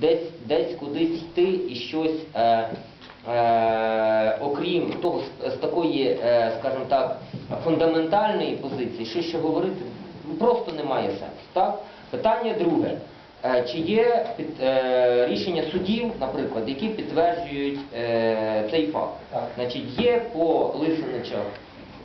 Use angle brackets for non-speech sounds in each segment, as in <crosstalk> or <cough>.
десь, десь кудись йти і щось, е, е, окрім того, з, з такої, е, скажімо так, фундаментальної позиції, що ще говорити, ну, просто немає сенсу. Так? Питання друге. Е, Чи є під, е, рішення судів, наприклад, які підтверджують е, цей факт? Так. Значить, є по Лисиничах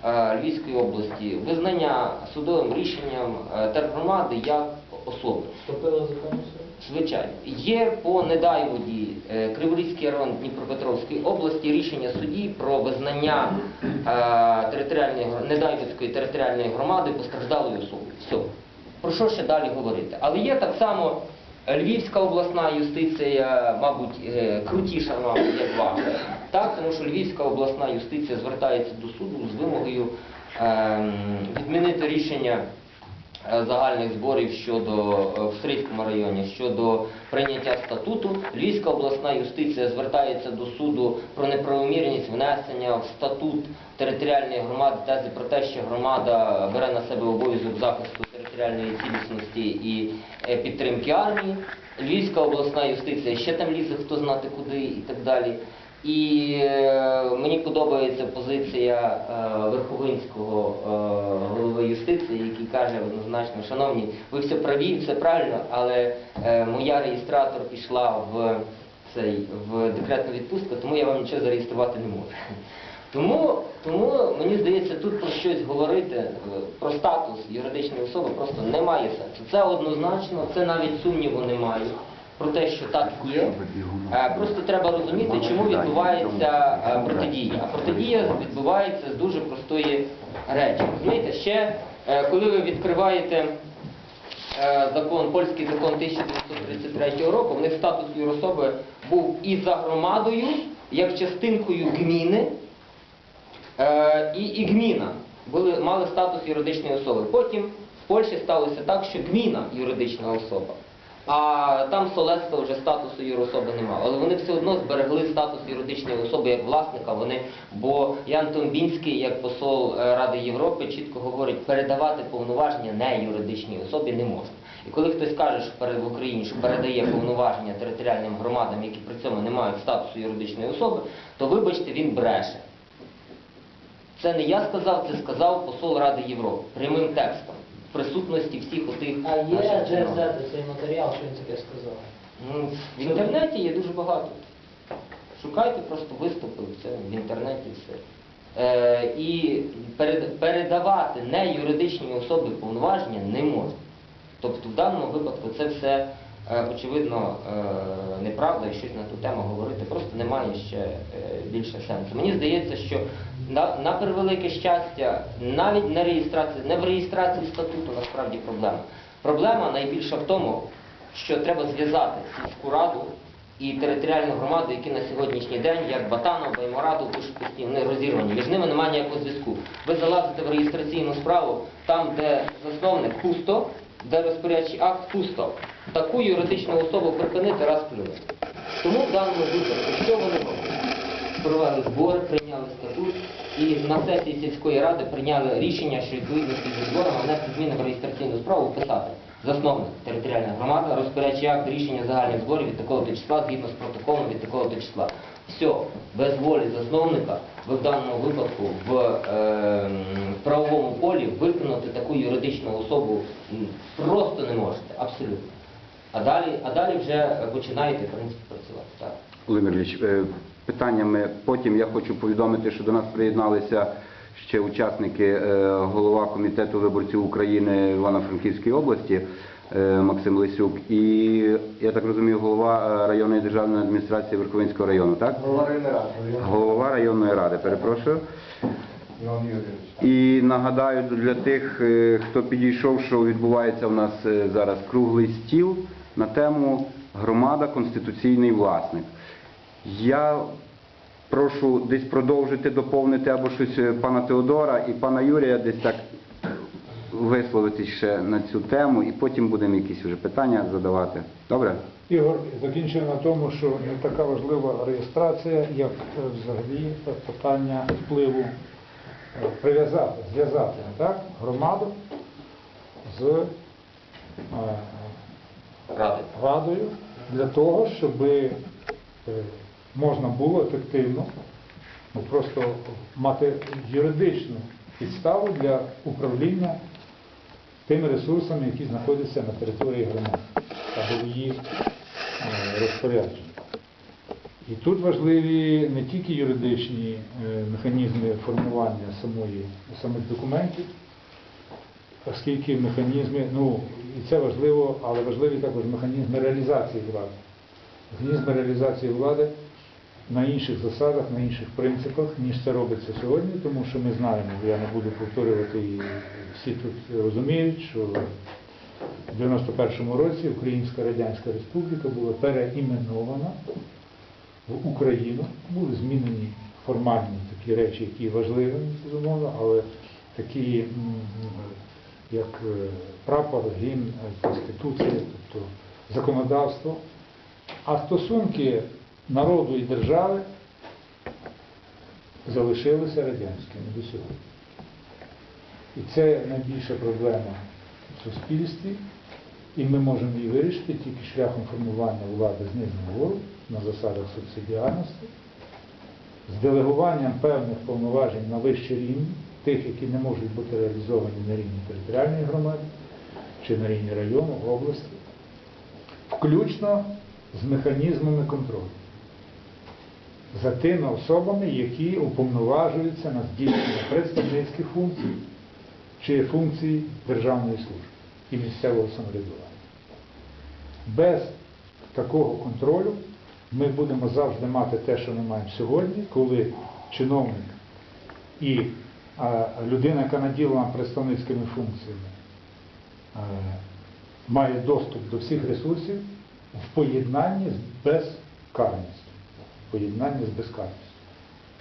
е, Львівської області визнання судовим рішенням е, тергромади як особи. Вступили в законну силу? Звичайно, є по Недайводі е, Криворізький район Дніпропетровської області рішення судді про визнання е, територіальної Недайводської територіальної громади постраждалою особою. Все. Про що ще далі говорити? Але є так само Львівська обласна юстиція, мабуть, е, крутіша, мабуть, як ваша. Так, тому що Львівська обласна юстиція звертається до суду з вимогою ем, відмінити рішення загальних зборів щодо е, в Стрийському районі щодо прийняття статуту. Львівська обласна юстиція звертається до суду про неправомірність внесення в статут територіальної громади тези про те, що громада бере на себе обов'язок захисту територіальної цілісності і е, підтримки армії. Львівська обласна юстиція ще там лізе, хто знати куди і так далі. І е, мені подобається позиція е, Верховинського е, голови юстиції, який каже однозначно, шановні, ви все праві, все правильно, але моя реєстратор пішла в цей в декретну відпустку, тому я вам нічого зареєструвати не можу. Тому, тому мені здається, тут про щось говорити, про статус юридичної особи просто немає сенсу. Це однозначно, це навіть сумніву немає про те, що так є. Е, Просто треба розуміти, чому відбувається е, протидія. А протидія відбувається з дуже простої речі. Розумієте, ще е, коли ви відкриваєте закон, польський закон 1933 року, в них статус юрособи був і за громадою, як частинкою гміни, і, і гміна були, мали статус юридичної особи. Потім в Польщі сталося так, що гміна юридична особа, а там Солецтво вже статусу юрособи не мало. Але вони все одно зберегли статус юридичної особи як власника. Вони, бо Ян Томбінський, як посол е, Ради Європи, чітко говорить, передавати повноваження не юридичній особі не можна. І коли хтось каже, в Україні що передає повноваження територіальним громадам, які при цьому не мають статусу юридичної особи, то вибачте, він бреше. Це не я сказав, це сказав посол Ради Європи прямим текстом присутності всіх отих А є наших де чиновників. взяти цей матеріал, що він таке сказав? Ну, в інтернеті є дуже багато. Шукайте просто виступи в в інтернеті все. Е, і перед, передавати не юридичні особи повноваження не можна. Тобто в даному випадку це все очевидно е, неправда і щось на ту тему говорити просто немає ще е, більше сенсу. Мені здається, що на, на превелике щастя, навіть не реєстрація, не в реєстрації статуту насправді проблема. Проблема найбільша в тому, що треба зв'язати сільську раду і територіальну громаду, які на сьогоднішній день, як Батанов, Баймораду, постійно, вони розірвані. Між ними немає ніякого зв'язку. Ви залазите в реєстраційну справу, там, де засновник пусто, де розпорядчий акт пусто. Таку юридичну особу припинити раз плюнути. Тому в даному випадку, що вони роблять? Провели збори, прийняли статут і на сесії сільської ради прийняли рішення, що відповідності зі зборами внести зміни в реєстраційну справу вписати. Засновник територіальна громада, розпорядчий акт рішення загальних зборів від такого то числа згідно з протоколом від такого то числа. Все, без волі засновника ви в даному випадку в е, правовому полі виконати таку юридичну особу просто не можете, абсолютно. А далі, а далі вже починаєте, в принципі, працювати. Так. Володимир Ілліч, е, питаннями потім я хочу повідомити, що до нас приєдналися ще учасники, е, голова комітету виборців України Івано-Франківської області Максим Лисюк і, я так розумію, голова е, районної державної адміністрації Верховинського району, так? Голова районної ради, Голова районної ради, перепрошую. І нагадаю для тих, е, хто підійшов, що відбувається у нас е, зараз круглий стіл на тему громада конституційний власник. Я прошу десь продовжити, доповнити або щось е, пана Теодора і пана Юрія десь так висловити ще на цю тему, і потім будемо якісь вже питання задавати. Добре? Ігор закінчив на тому, що не така важлива реєстрація, як е, взагалі питання впливу е, прив'язати, зв'язати так, громаду з е, радою для того, щоб е, можна було ефективно ну, просто мати юридичну підставу для управління тими ресурсами, які знаходяться на території громади або в її е, розпорядженні. І тут важливі не тільки юридичні е, механізми формування самої, самих документів, оскільки механізми, ну і це важливо, але важливі також механізми реалізації влади. Механізми реалізації влади на інших засадах, на інших принципах, ніж це робиться сьогодні, тому що ми знаємо, я не буду повторювати, і всі тут розуміють, що в 91-му році Українська Радянська Республіка була переіменована в Україну, були змінені формальні такі речі, які важливі, безумовно, але такі, як е, прапор, гімн, Конституція, тобто законодавство. А стосунки народу і держави залишилися радянськими до сьогодні. І це найбільша проблема в суспільстві, і ми можемо її вирішити тільки шляхом формування влади знизу вгору на засадах субсидіарності, з делегуванням певних повноважень на вищий рівень, тих, які не можуть бути реалізовані на рівні територіальної громади чи на рівні району, області, включно з механізмами контролю за тими особами, які уповноважуються на здійснення представницьких функцій чи функцій державної служби і місцевого самоврядування. Без такого контролю ми будемо завжди мати те, що ми маємо сьогодні, коли чиновник і людина, яка наділена представницькими функціями, має доступ до всіх ресурсів в поєднанні з безкарністю. В поєднанні з безкарністю.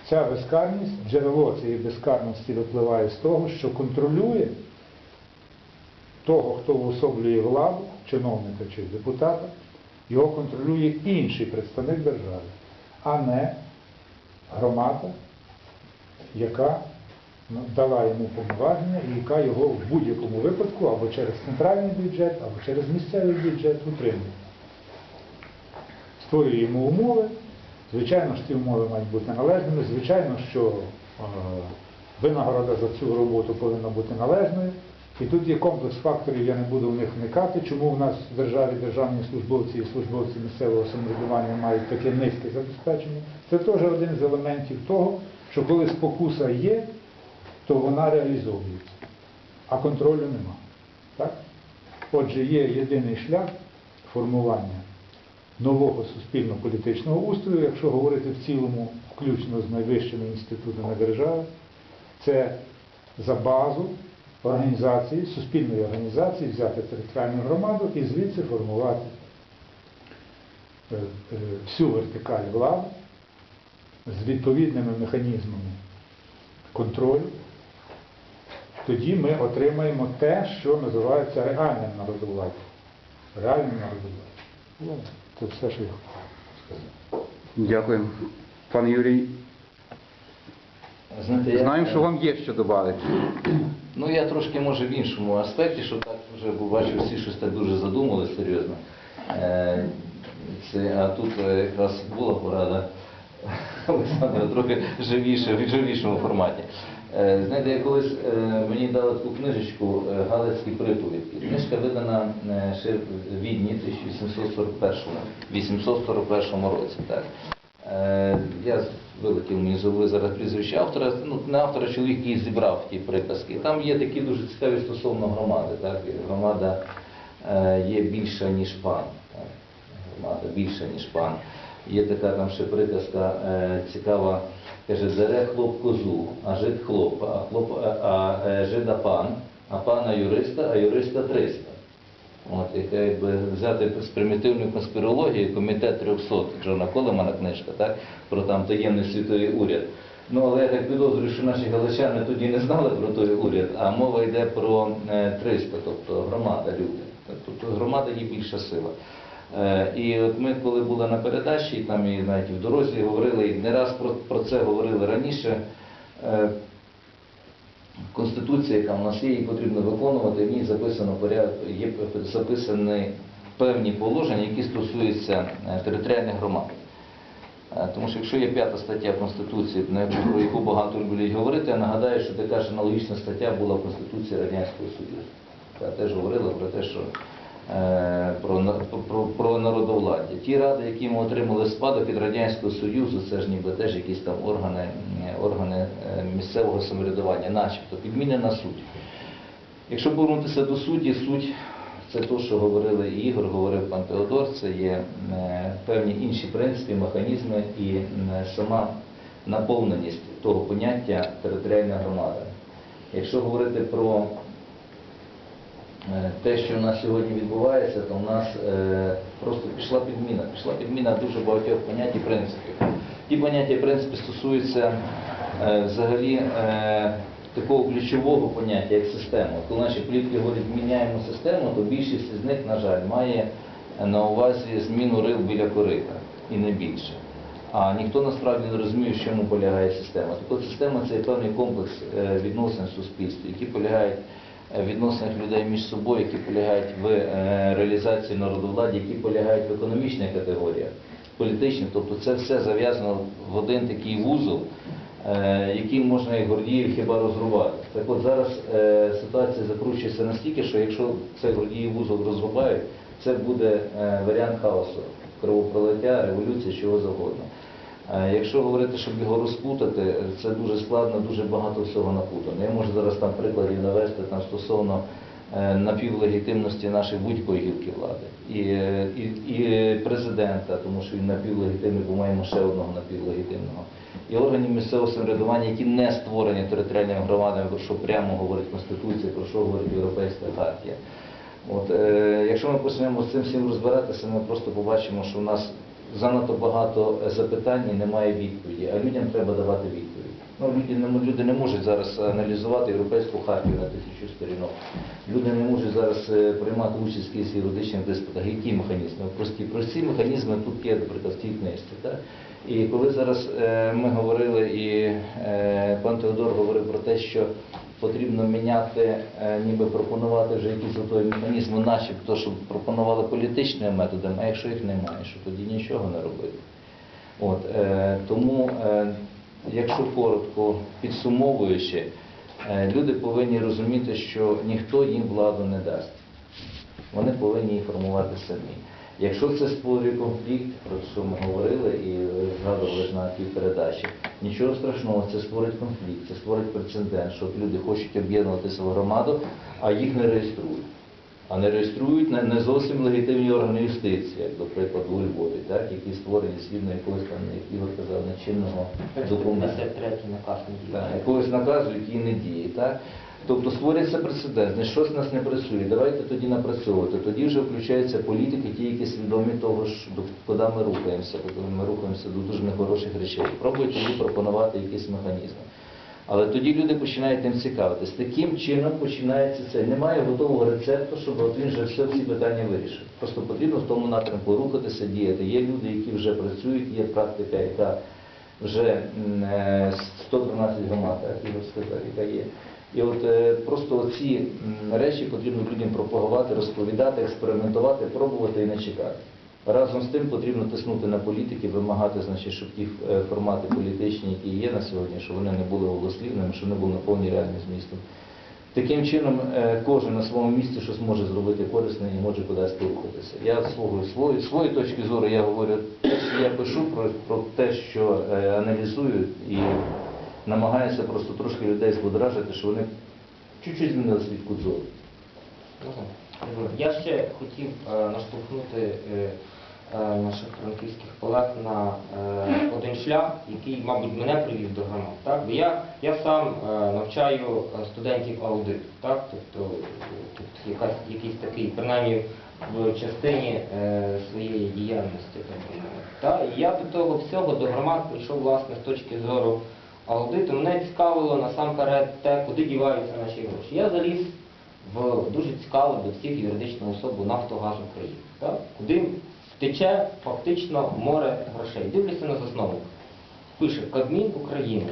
Ця безкарність, джерело цієї безкарності випливає з того, що контролює того, хто уособлює владу, чиновника чи депутата, його контролює інший представник держави, а не громада, яка дала йому повноваження і яка його в будь-якому випадку або через центральний бюджет, або через місцевий бюджет утримує. Створює йому умови. Звичайно ж, ці умови мають бути належними. Звичайно, що е, винагорода за цю роботу повинна бути належною. І тут є комплекс факторів, я не буду в них вникати, чому в нас в державі державні службовці і службовці місцевого самоврядування мають таке низьке забезпечення. Це теж один з елементів того, що коли спокуса є, то вона реалізовується, а контролю нема. Так? Отже, є єдиний шлях формування нового суспільно-політичного устрою, якщо говорити в цілому, включно з найвищими інститутами держави, це за базу організації, суспільної організації, взяти територіальну громаду і звідси формувати е, е, всю вертикаль влади з відповідними механізмами контролю, тоді ми отримаємо те, що називається реальним народовладдям. Реальним народовладдям. Це все, що я хотів сказати. Дякую. Пан Юрій, Знаєте, я, знаємо, що вам є що додати. Ну я трошки може в іншому аспекті, що так вже бачу, всі щось так дуже задумали серйозно. Е, Це, а тут е, якраз була порада <laughs> Олександра трохи живіше, в живішому форматі. Е, Знаєте, я колись е, мені дали таку книжечку е, Галицькі приповідки. Книжка видана ще в Відні 1841 841 році. Так. Я вилетів мені забули зараз прізвище автора, ну не автора, чоловік, який зібрав ті приказки. Там є такі дуже цікаві стосовно громади. Так? Громада є більша, ніж пан. Так? Громада більша, ніж пан. Є така там ще приказка цікава, каже, дере хлоп козу, а жид хлопа, а, хлоп, а, а е, жида пан, а пана юриста, а юриста триста. От, яка якби взяти з примітивної конспірології комітет 300 Джона Колемана книжка, так, про там таємний світовий уряд. Ну, але я так підозрюю, що наші галичани тоді не знали про той уряд, а мова йде про е, 300, тобто громада люди. Тобто громада є більша сила. Е, І от ми, коли були на передачі, і там і навіть в дорозі говорили, і не раз про, про це говорили раніше. е, Конституція, яка в нас є, її потрібно виконувати, в ній записано є записаний певні положення, які стосуються е, територіальних громад. Тому що якщо є п'ята стаття Конституції, про яку багато люблять говорити, я нагадаю, що така ж аналогічна стаття була в Конституції Радянського Союзу. Яка теж говорила про те, що е, про, на- про, про народовладдя. Ті ради, які ми отримали спадок від Радянського Союзу, це ж ніби теж якісь там органи, органи е, місцевого самоврядування, начебто підмінена суть. Якщо повернутися до суті, суть це те, що говорили і Ігор, говорив пан Теодор, це є е, певні інші принципи, механізми і е, сама наповненість того поняття територіальна громада. Якщо говорити про те, що у нас сьогодні відбувається, то у нас е, просто пішла підміна. Пішла підміна дуже багатьох понять і принципів. Ті поняття і принципи стосуються е, взагалі е, такого ключового поняття, як система. Коли наші політики говорять, міняємо систему, то більшість з них, на жаль, має на увазі зміну рил біля корита і не більше. А ніхто насправді не розуміє, в чому полягає система. От система це певний комплекс е, відносин в суспільстві, які полягають е, в відносинах людей між собою, які полягають в е, реалізації народовладдя, які полягають в економічних категоріях, політичних. Тобто це все зав'язано в один такий вузол, е, який можна і Гордіїв хіба розрубати. Так от зараз е, ситуація закручується настільки, що якщо цей Гордіїв вузол розрубають, це буде е, варіант хаосу, кровопролиття, революції, чого завгодно. Якщо говорити, щоб його розпутати, це дуже складно, дуже багато всього напутано. Я можу зараз там прикладів навести там стосовно е, напівлегітимності нашої будь-якої гілки влади. І, і, і президента, тому що він напівлегітимний, бо маємо ще одного напівлегітимного. І органів місцевого самоврядування, які не створені територіальними громадами, про що прямо говорить Конституція, про що говорить Європейська хартія. От, е, якщо ми почнемо з цим всім розбиратися, ми просто побачимо, що в нас занадто багато запитань і немає відповіді, а людям треба давати відповідь. Ну, люди, не, люди не можуть зараз аналізувати європейську хартію на тисячу сторінок. Люди не можуть зараз е, приймати участь в якихось юридичних диспутах. Які механізми? Прості, прості механізми тут є, наприклад, в тій книжці. Так? І коли зараз е, ми говорили, і е, пан Теодор говорив про те, що потрібно міняти, е, ніби пропонувати вже якісь готові механізми, начебто, щоб пропонували політичними методами, а якщо їх немає, що тоді нічого не робити. От, е, тому, е, якщо коротко підсумовуючи, е, люди повинні розуміти, що ніхто їм владу не дасть. Вони повинні її формувати самі. Якщо це створює конфлікт, про що ми говорили і згадували на тій передачі, нічого страшного, це створить конфлікт, це створить прецедент, що люди хочуть об'єднуватися в громаду, а їх не реєструють. А не реєструють не, зовсім легітимні органи юстиції, як, до прикладу, у Львові, так, які створені згідно якогось там, як Ігор казав, нечинного документу. 53 наказ не діє. Так, якогось наказу, який не діє. Так? Тобто створюється прецедент, значить, щось нас не працює, давайте тоді напрацьовувати. Тоді вже включаються політики, ті, які свідомі того, куди ми рухаємося, куди ми рухаємося до дуже нехороших речей. Пробують тоді пропонувати якісь механізми. Але тоді люди починають тим цікавитись. Таким чином починається це. Немає готового рецепту, щоб от він вже все всі питання вирішив. Просто потрібно в тому напрямку рухатися, діяти. Є люди, які вже працюють, є практика, яка вже м, е, 112 громад, так Ігор сказав, яка є. І от е, просто ці речі потрібно людям пропагувати, розповідати, експериментувати, пробувати і не чекати. Разом з тим потрібно тиснути на політиків, вимагати, значить, щоб ті е, формати політичні, які є на сьогодні, щоб вони не були голослівними, щоб вони були наповнені реальним змістом. Таким чином, е, кожен на своєму місці щось може зробити корисне і може кудись порухатися. Я з свого свої, точки зору я говорю, те, я пишу про, про те, що аналізую і намагаюся просто трошки людей збудражити, що вони чуть-чуть змінили свій кут зору. Я ще хотів е, наштовхнути е, е, наших франківських колег на е, один шлях, який, мабуть, мене привів до громад. Так? Бо я, я сам е, навчаю е, студентів аудиту, так? тобто тут якась, якийсь такий, принаймні в частині е, своєї діяльності. Так? І я до того всього, до громад прийшов власне з точки зору аудиту. Мене цікавило насамперед те, куди діваються наші гроші. Я заліз в дуже цікаво до всіх юридичну особу Нафтогаз України, так? куди втече фактично море грошей. Дивлюся на засновника. Пише Кабмін України,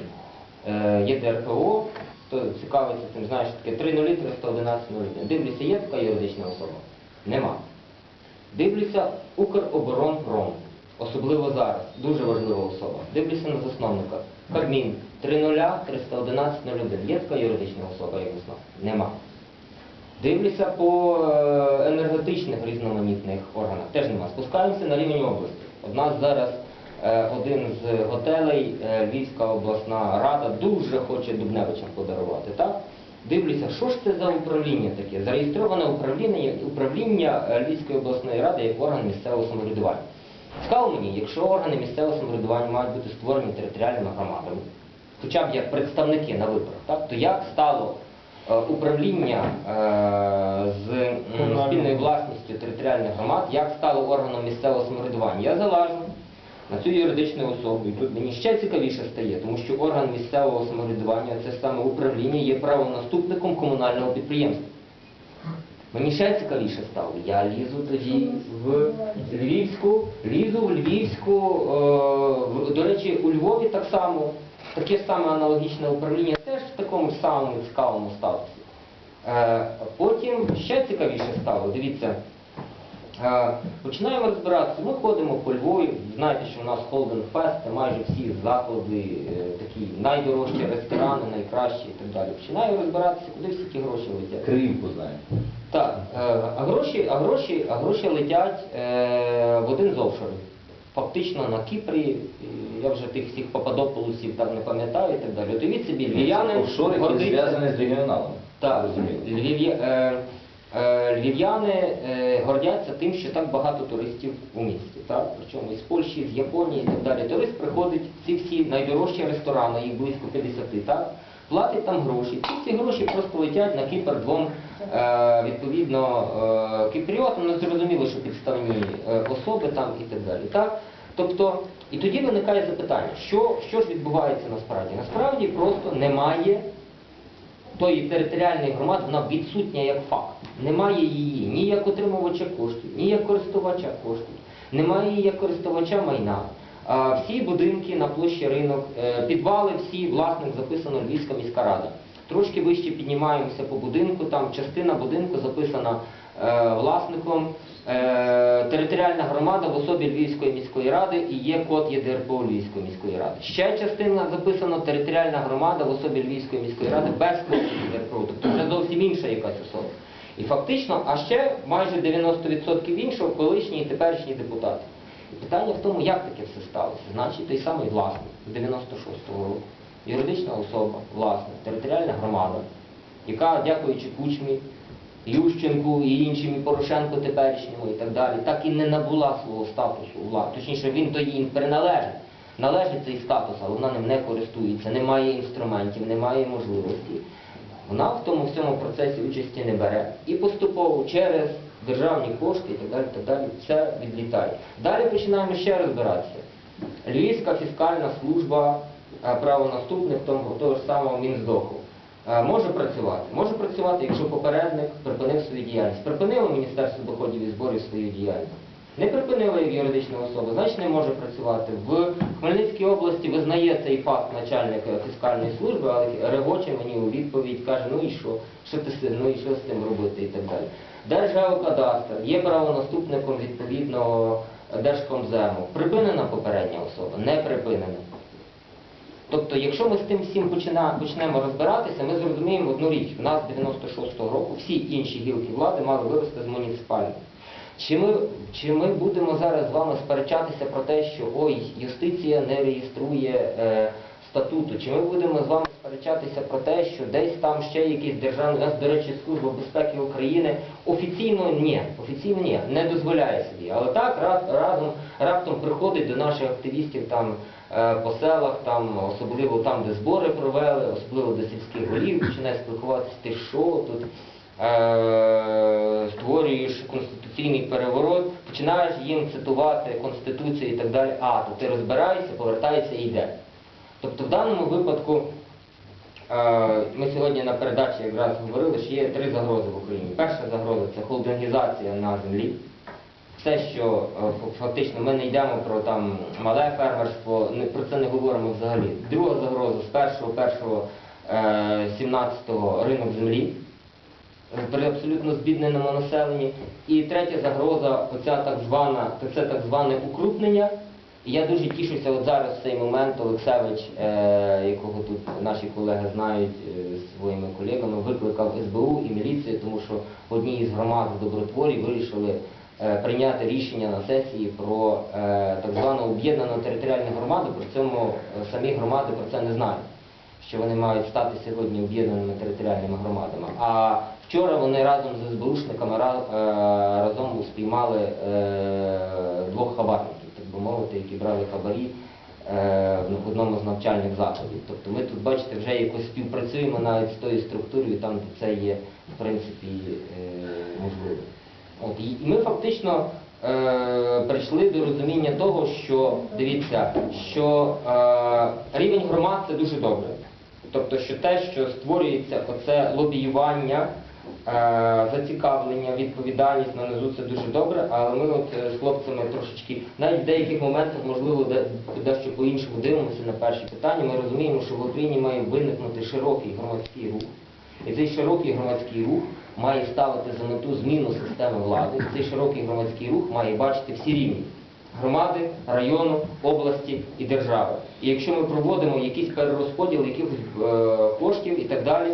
е, є ДРПО, хто цікавиться цим, знає, що таке 3 нулі 311 01. Дивлюся, є така юридична особа? Нема. Дивлюся Укроборонпром, особливо зараз, дуже важлива особа. Дивлюся на засновника. Кабмін 30 311 01. Є така юридична особа, як засновник? Нема. Дивлюся по е, енергетичних різноманітних органах. Теж нема. Спускаємося на рівень області. У нас зараз е, один з готелей, е, Львівська обласна рада, дуже хоче Дубневичам подарувати. Так? Дивлюся, що ж це за управління таке? Зареєстроване управління, управління Львівської обласної ради як орган місцевого самоврядування. Цікаво мені, якщо органи місцевого самоврядування мають бути створені територіальними громадами, хоча б як представники на виборах, так? то як стало е, управління е, з м, спільною власністю територіальних громад, як стало органом місцевого самоврядування? Я залажу на цю юридичну особу. І тут мені ще цікавіше стає, тому що орган місцевого самоврядування, це саме управління, є правонаступником комунального підприємства. Мені ще цікавіше стало. Я лізу тоді в Львівську, лізу в Львівську, е, до речі, у Львові так само, таке ж саме аналогічне управління, теж в такому самому цікавому статусі. Е, потім ще цікавіше стало, дивіться, Починаємо розбиратися. Ми ходимо по Львові. Знаєте, що у нас Холден Фест, це майже всі заклади, е, такі найдорожчі ресторани, найкращі і так далі. Починаю розбиратися, куди всі ті гроші летять. Кривку знаємо. Так, е, а гроші, а гроші, а гроші летять е, в один з офшорів. Фактично на Кіпрі, я вже тих всіх Пападополусів так не пам'ятаю і так далі. Уявіть собі, львів'яни Офшори, які зв'язані з регіоналами. так, Розуміло. львів'я, львів'яни е, гордяться тим, що так багато туристів у місті. Так? Причому із Польщі, з Японії і так далі. Турист приходить ці всі найдорожчі ресторани, їх близько 50, так? платить там гроші. Ці, гроші просто летять на Кіпр двом е, відповідно е, кіпріотам. Ну, зрозуміло, що підставні е, особи там і так далі. Так? Тобто, і тоді виникає запитання, що, що ж відбувається насправді? Насправді просто немає тої територіальної громади, вона відсутня як факт. Немає її ні як отримувача коштів, ні як користувача коштів, немає її як користувача майна. Всі будинки на площі ринок, е, підвали всі, власник записано Львівська міська рада. Трошки вище піднімаємося по будинку, там частина будинку записана е, власником е, територіальна громада в особі Львівської міської ради і є код ЄДРПО Львівської міської ради. Ще частина записана територіальна громада в особі Львівської міської ради без коду ЄДРПО, тобто вже зовсім інша якась особа. І фактично, а ще майже 90% іншого колишні і теперішні депутати. І питання в тому, як таке все сталося. Значить, той самий власник з 96-го року, юридична особа, власник, територіальна громада, яка, дякуючи Кучмі, Ющенку і іншим, і Порошенку теперішньому і так далі, так і не набула свого статусу влади. Точніше, він то їй приналежить. Належить цей статус, але вона ним не користується, немає інструментів, немає можливості. Вона в тому всьому процесі участі не бере. І поступово через державні кошти і так далі, так далі, це відлітає. Далі починаємо ще розбиратися. Львівська фіскальна служба е, правонаступник того, того ж самого Мінздоху. Е, Може працювати. Може працювати, якщо попередник припинив свою діяльність. Припинило Міністерство доходів і зборів свою діяльність. Не припинила як юридична особа, значить не може працювати. В Хмельницькій області визнає цей факт начальник фіскальної служби, але регоче мені у відповідь каже, ну і що? Що ти ну і що з цим робити і так далі. Держгеокадастр є правонаступником відповідного Держкомзему. Припинена попередня особа, не припинена. Тобто, якщо ми з тим всім почнемо розбиратися, ми зрозуміємо одну річ. У нас з 96-го року всі інші гілки влади мали вирости з муніципальних. Чи ми, чи ми будемо зараз з вами сперечатися про те, що ой, юстиція не реєструє е, статуту? Чи ми будемо з вами сперечатися про те, що десь там ще якийсь державний, нас, до речі, Служба безпеки України офіційно ні, офіційно ні, не дозволяє собі. Але так раз, разом раптом приходить до наших активістів там е, по селах, там, особливо там, де збори провели, особливо до сільських голів, починає спілкуватися, ти що тут е, створюєш конституційний переворот, починаєш їм цитувати Конституцію і так далі, а, то ти розбираєшся, повертаєшся і йде. Тобто в даному випадку е, ми сьогодні на передачі якраз говорили, що є три загрози в Україні. Перша загроза це холдингізація на землі. Все, що е, фактично ми не йдемо про там мале фермерство, про це не говоримо взагалі. Друга загроза з 1.1.17 ринок землі. При абсолютно збідненому населенні. І третя загроза, оця так звана, це так зване укрупнення. І я дуже тішуся от зараз в цей момент Олексевич, е, якого тут наші колеги знають е, своїми колегами, викликав СБУ і міліцію, тому що в одній із громад в Добротворі вирішили е, прийняти рішення на сесії про е, так звану об'єднану територіальну громаду, при цьому е, самі громади про це не знають, що вони мають стати сьогодні об'єднаними територіальними громадами. А вчора вони разом з СБУшниками е, разом спіймали е, двох хабарників, так би мовити, які брали хабарі е, в одному з навчальних закладів. Тобто ми тут, бачите, вже якось співпрацюємо навіть з тою структурою, там де це є, в принципі, можливо. От, і ми фактично е, прийшли до розуміння того, що дивіться, що е, рівень громад це дуже добре. Тобто, що те, що створюється оце лобіювання, зацікавлення, відповідальність на низу це дуже добре, але ми от е, з хлопцями трошечки, навіть в деяких моментах, можливо, дещо по-іншому дивимося на перші питання. Ми розуміємо, що в Україні має виникнути широкий громадський рух. І цей широкий громадський рух має ставити за мету зміну системи влади. Цей широкий громадський рух має бачити всі рівні громади, району, області і держави. І якщо ми проводимо якийсь перерозподіл якихось е, коштів і так далі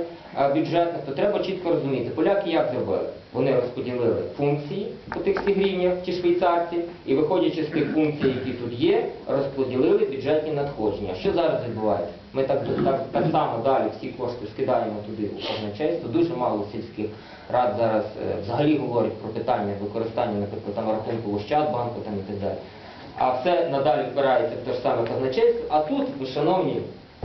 бюджетних, то треба чітко розуміти, поляки як зробили? Вони розподілили функції по тих всіх рівнях, ті швейцарці, і виходячи з тих функцій, які тут є, розподілили бюджетні надходження. Що зараз відбувається? Ми так, так, так само далі всі кошти скидаємо туди у казначейство. Дуже мало сільських рад зараз е, взагалі говорять про питання використання, наприклад, там рахунку Ощадбанку там і так далі. А все надалі впирається в те ж саме казначейство. А тут, шановні,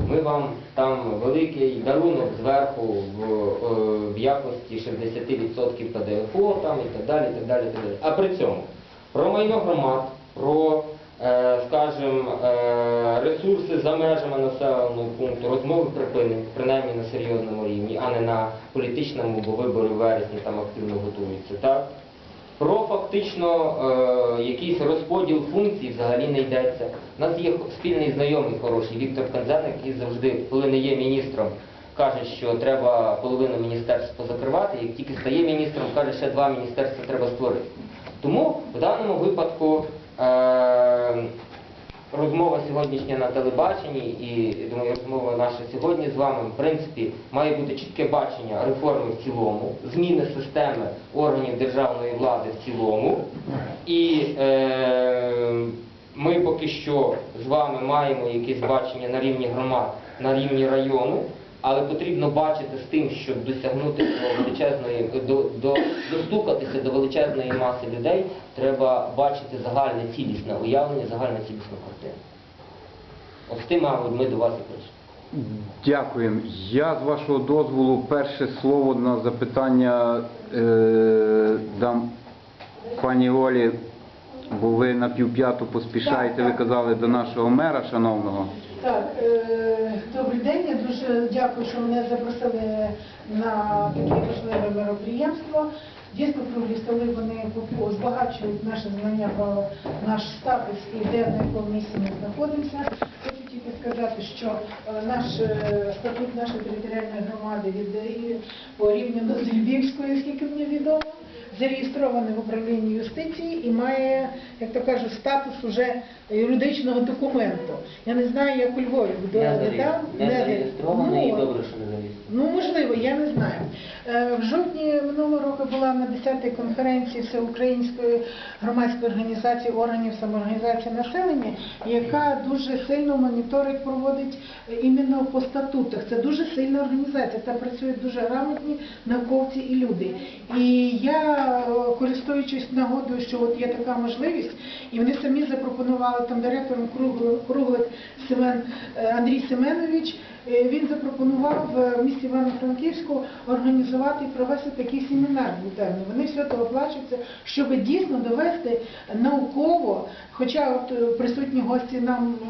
ми вам там великий дарунок зверху в, е, в якості 60% ПДФО там і так далі, так далі, так далі. А при цьому про майно громад, про, е, скажімо, е, ресурси за межами населеного пункту, розмови припинені, принаймні на серйозному рівні, а не на політичному, бо вибори в вересні там активно готуються. Так? Про фактично е, якийсь розподіл функцій взагалі не йдеться. У нас є спільний знайомий хороший Віктор Канзенник, який завжди, коли не є міністром, каже, що треба половину міністерства закривати, як тільки стає міністром, каже, ще два міністерства треба створити. Тому в даному випадку е, розмова сьогоднішня на телебаченні і думаю, розмова наша сьогодні з вами, в принципі, має бути чітке бачення реформи в цілому, зміни системи органів державної влади в цілому. І е, ми поки що з вами маємо якесь бачення на рівні громад, на рівні району. Але потрібно бачити з тим, щоб досягнути до величезної, до, до, достукатися до величезної маси людей, треба бачити загальне цілісне уявлення, загальну цілісну картину. З тим, мабуть, ми до вас і прийшли. Дякуємо. Я з вашого дозволу перше слово на запитання е, дам пані Олі, бо ви на півп'яту поспішаєте, ви казали до нашого мера шановного. Так, е, добрий день. Я дуже дякую, що мене запросили на таке важливе мероприємство. Дійсно, круглі столи вони збагачують наше знання про наш статус і де на якому місці ми знаходимося. Хочу тільки сказати, що е, наш е, статут нашої територіальної громади від і по рівню до Львівської, скільки мені відомо, зареєстрований в управлінні юстиції і має, як то кажуть, статус уже юридичного документу. Я не знаю, як у Львові зареєстрований, там не зареєстрований і Ну, добре, що не зареєстрований. Ну, можливо, я не знаю. Е, В жовтні минулого року була на 10-й конференції Всеукраїнської громадської організації органів самоорганізації населення, яка дуже сильно моніторить, проводить е, іменно по статутах. Це дуже сильна організація, там працюють дуже грамотні науковці і люди. І я, е, користуючись нагодою, що от є така можливість, і вони самі запропонували там директором Круглик Семен Андрій Семенович. Е, Він запропонував в місті Івано-Франківську організувати і провести такий семінар дводенний. Вони все це оплачуються, щоб дійсно довести науково, хоча от е, присутні гості нам е,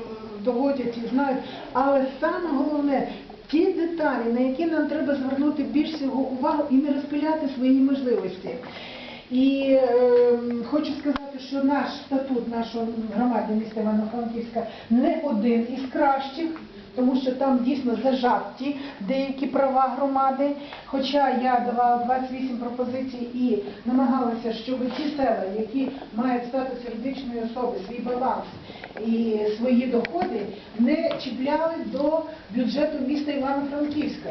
доводять і знають, але саме головне. Ті деталі, на які нам треба звернути більш всього увагу і не розпиляти свої можливості. І е, хочу сказати, що наш статут нашої громади міста Івано-Франківська не один із кращих тому що там дійсно зажаті деякі права громади. Хоча я давала 28 пропозицій і намагалася, щоб ті села, які мають статус юридичної особи, свій баланс і свої доходи, не чіпляли до бюджету міста Івано-Франківська.